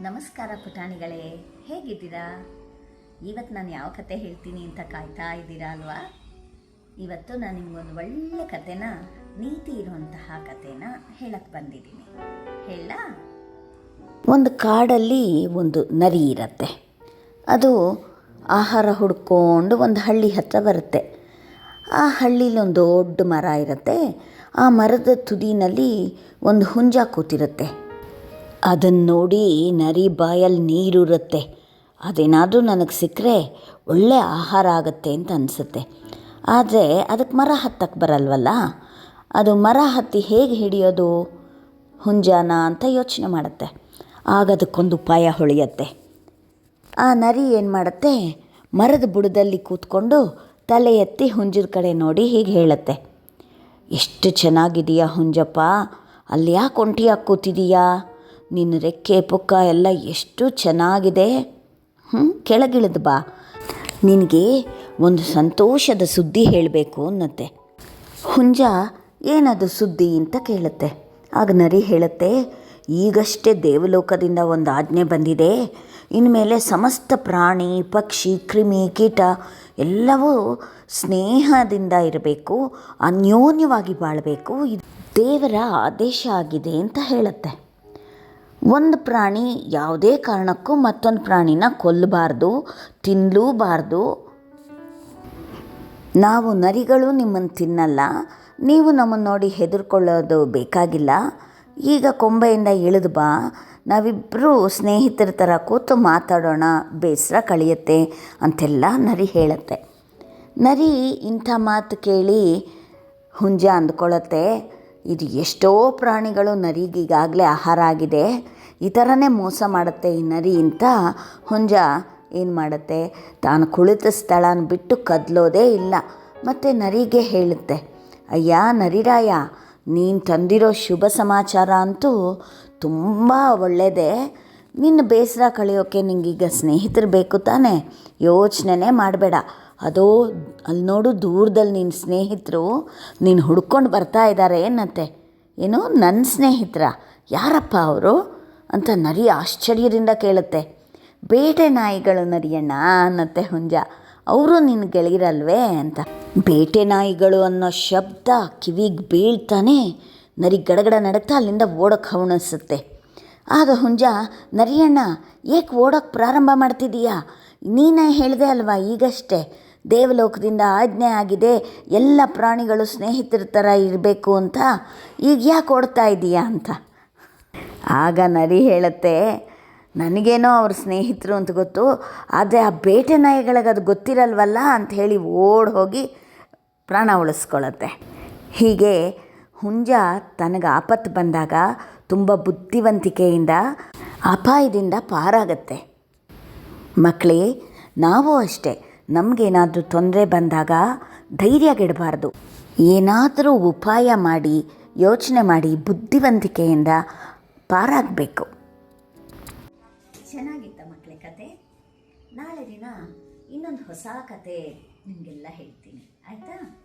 ನಮಸ್ಕಾರ ಪುಟಾಣಿಗಳೇ, ಹೇಗಿದ್ದೀರಾ? ಇವತ್ತು ನಾನು ಯಾವ ಕತೆ ಹೇಳ್ತೀನಿ ಅಂತ ಕಾಯ್ತಾ ಇದ್ದೀರಾ ಅಲ್ವಾ? ಇವತ್ತು ನಾನು ನಿಮಗೊಂದು ಒಳ್ಳೆ ಕತೆನ, ನೀತಿ ಇರುವಂತಹ ಕತೆನ ಹೇಳಕ್ಕೆ ಬಂದಿದ್ದೀನಿ. ಹೇಳ ಒಂದು ಕಾಡಲ್ಲಿ ಒಂದು ನರಿ ಇರತ್ತೆ. ಅದು ಆಹಾರ ಹುಡ್ಕೊಂಡು ಒಂದು ಹಳ್ಳಿ ಹತ್ರ ಬರುತ್ತೆ. ಆ ಹಳ್ಳಿಲಿ ಒಂದು ದೊಡ್ಡ ಮರ ಇರುತ್ತೆ. ಆ ಮರದ ತುದಿನಲ್ಲಿ ಒಂದು ಹುಂಜ ಕೂತಿರುತ್ತೆ. ಅದನ್ನು ನೋಡಿ ನರಿ ಬಾಯಲ್ಲಿ ನೀರಿರುತ್ತೆ. ಅದೇನಾದರೂ ನನಗೆ ಸಿಕ್ಕರೆ ಒಳ್ಳೆ ಆಹಾರ ಆಗುತ್ತೆ ಅಂತ ಅನಿಸುತ್ತೆ. ಆದರೆ ಅದಕ್ಕೆ ಮರ ಹತ್ತಕ್ಕೆ ಬರಲ್ವಲ್ಲ? ಅದು ಮರ ಹತ್ತಿ ಹೇಗೆ ಹಿಡಿಯೋದು? ಹುಂಜಾನ ಅಂತ ಯೋಚನೆ ಮಾಡುತ್ತೆ. ಆಗ ಅದಕ್ಕೊಂದು ಉಪಾಯ ಹೊಳೆಯತ್ತೆ. ಆ ನರಿ ಏನು ಮಾಡುತ್ತೆ? ಮರದ ಬುಡದಲ್ಲಿ ಕೂತ್ಕೊಂಡು ತಲೆ ಎತ್ತಿ ಹುಂಜದ ಕಡೆ ನೋಡಿ ಹೀಗೆ ಹೇಳುತ್ತೆ. ಎಷ್ಟು ಚೆನ್ನಾಗಿದೆಯಾ ಹುಂಜಪ್ಪ. ಅಲ್ಲಿ ಯಾಕೆ ಒಂಟಿಯಾಗಿ ಕೂತಿದೀಯಾ? ನಿನ್ನ ರೆಕ್ಕೆ, ಪುಕ್ಕ ಎಲ್ಲ ಎಷ್ಟು ಚೆನ್ನಾಗಿದೆ. ಹ್ಞೂ ಕೆಳಗಿಳಿದು ಬಾ. ನಿನಗೆ ಒಂದು ಸಂತೋಷದ ಸುದ್ದಿ ಹೇಳಬೇಕು ಅನ್ನತ್ತೆ. ಹುಂಜ ಏನದು ಸುದ್ದಿ ಅಂತ ಕೇಳುತ್ತೆ. ಆಗ ನರಿ ಹೇಳುತ್ತೆ, ಈಗಷ್ಟೇ ದೇವಲೋಕದಿಂದ ಒಂದು ಆಜ್ಞೆ ಬಂದಿದೆ. ಇನ್ಮೇಲೆ ಸಮಸ್ತ ಪ್ರಾಣಿ, ಪಕ್ಷಿ, ಕ್ರಿಮಿ, ಕೀಟ ಎಲ್ಲವೂ ಸ್ನೇಹದಿಂದ ಇರಬೇಕು, ಅನ್ಯೋನ್ಯವಾಗಿ ಬಾಳಬೇಕು. ಇದು ದೇವರ ಆದೇಶ ಆಗಿದೆ ಅಂತ ಹೇಳುತ್ತೆ. ಒಂದು ಪ್ರಾಣಿ ಯಾವುದೇ ಕಾರಣಕ್ಕೂ ಮತ್ತೊಂದು ಪ್ರಾಣಿನ ಕೊಲ್ಲಬಾರ್ದು ತಿನ್ನಲೂಬಾರ್ದು ನಾವು ನರಿಗಳು ನಿಮ್ಮನ್ನು ತಿನ್ನಲ್ಲ, ನೀವು ನಮ್ಮನ್ನು ನೋಡಿ ಹೆದರ್ಕೊಳ್ಳೋದು ಬೇಕಾಗಿಲ್ಲ. ಈಗ ಕೊಂಬೆಯಿಂದ ಇಳಿದು ಬಾ ನಾವಿಬ್ಬರು ಸ್ನೇಹಿತರ ಥರ ಕೂತು ಮಾತಾಡೋಣ, ಬೇಸರ ಕಳೆಯುತ್ತೆ ಅಂತೆಲ್ಲ ನರಿ ಹೇಳುತ್ತೆ. ನರಿ ಇಂಥ ಮಾತು ಕೇಳಿ ಹುಂಜ ಅಂದ್ಕೊಳ್ಳುತ್ತೆ. ಇದು ಎಷ್ಟೋ ಪ್ರಾಣಿಗಳು ನರಿಗೆ ಈಗಾಗಲೇ ಆಹಾರ ಆಗಿದೆ. ಈ ಥರನೇ ಮೋಸ ಮಾಡುತ್ತೆ ಈ ನರಿ ಅಂತ ಹುಂಜ ಏನು ಮಾಡುತ್ತೆ? ತಾನು ಕುಳಿತ ಸ್ಥಳನ ಬಿಟ್ಟು ಕದಲೋದೇ ಇಲ್ಲ. ಮತ್ತು ನರಿಗೆ ಹೇಳುತ್ತೆ, ಅಯ್ಯ ನರಿರಾಯ, ನೀನು ತಂದಿರೋ ಶುಭ ಸಮಾಚಾರ ಅಂತೂ ತುಂಬ ಒಳ್ಳೆಯದೇ ನಿನ್ನ ಬೇಸರ ಕಳೆಯೋಕ್ಕೆ ನಿಂಗೀಗ ಸ್ನೇಹಿತರು ಬೇಕು ತಾನೇ. ಯೋಚನೆನೇ ಮಾಡಬೇಡ. ಅದೋ ಅಲ್ಲಿ ನೋಡು ದೂರದಲ್ಲಿ ನಿನ್ನ ಸ್ನೇಹಿತರು ನೀನು ಹುಡ್ಕೊಂಡು ಬರ್ತಾ ಇದ್ದಾರೆ ಏನಂತೆ ಏನು ನನ್ನ ಸ್ನೇಹಿತರ. ಯಾರಪ್ಪ ಅವರು? ಅಂತ ನರಿ ಆಶ್ಚರ್ಯದಿಂದ ಕೇಳುತ್ತೆ. ಬೇಟೆ ನಾಯಿಗಳು ನರಿಯಣ್ಣ ಅನ್ನತ್ತೆ ಹುಂಜ. ಅವರು ನಿನ್ನ ಗೆಳೆಯರಲ್ವೇ ಅಂತ. ಬೇಟೆ ನಾಯಿಗಳು ಅನ್ನೋ ಶಬ್ದ ಕಿವಿಗೆ ಬೀಳ್ತಾನೆ ನರಿ ಗಡಗಡ ನಡಕ್ತಾ ಅಲ್ಲಿಂದ ಓಡೋಕ್ಕೆ ಹವಣಿಸುತ್ತೆ ಆಗ ಹುಂಜ, ನರಿಯಣ್ಣ, ಏಕೆ ಓಡೋಕ್ಕೆ ಪ್ರಾರಂಭ ಮಾಡ್ತಿದ್ದೀಯಾ ನೀನೇ ಹೇಳಿದೆ ಅಲ್ವಾ ಈಗಷ್ಟೇ? ದೇವಲೋಕದಿಂದ ಆಜ್ಞೆ ಆಗಿದೆ, ಎಲ್ಲ ಪ್ರಾಣಿಗಳು ಸ್ನೇಹಿತರ ಥರ ಇರಬೇಕು ಅಂತ. ಈಗ ಯಾಕೆ ಕೊಡ್ತಾ ಇದ್ದೀಯಾ ಅಂತ? ಆಗ ನರಿ ಹೇಳುತ್ತೆ, ನನಗೇನೋ ಅವ್ರ ಸ್ನೇಹಿತರು ಅಂತ ಗೊತ್ತು, ಆದರೆ ಆ ಬೇಟೆ ನಾಯಿಗಳಿಗೆ ಅದು ಗೊತ್ತಿರಲ್ವಲ್ಲ? ಅಂತ ಹೇಳಿ ಓಡ್ ಹೋಗಿ ಪ್ರಾಣ ಉಳಿಸ್ಕೊಳತ್ತೆ ಹೀಗೆ ಹುಂಜ ತನಗೆ ಆಪತ್ತು ಬಂದಾಗ ತುಂಬ ಬುದ್ಧಿವಂತಿಕೆಯಿಂದ ಅಪಾಯದಿಂದ ಪಾರಾಗತ್ತೆ. ಮಕ್ಕಳೇ ನಾವು ಅಷ್ಟೇ. ನಮಗೇನಾದರೂ ತೊಂದರೆ ಬಂದಾಗ ಧೈರ್ಯಗೆಡಬಾರ್ದು. ಏನಾದರೂ ಉಪಾಯ ಮಾಡಿ, ಯೋಚನೆ ಮಾಡಿ ಬುದ್ಧಿವಂತಿಕೆಯಿಂದ ಪಾರಾಗಬೇಕು. ಚೆನ್ನಾಗಿತ್ತ ಮಕ್ಕಳ ಕತೆ? ನಾಳೆ ದಿನ ಇನ್ನೊಂದು ಹೊಸ ಕತೆ ನಿಮಗೆಲ್ಲ ಹೇಳ್ತೀನಿ. ಆಯಿತಾ?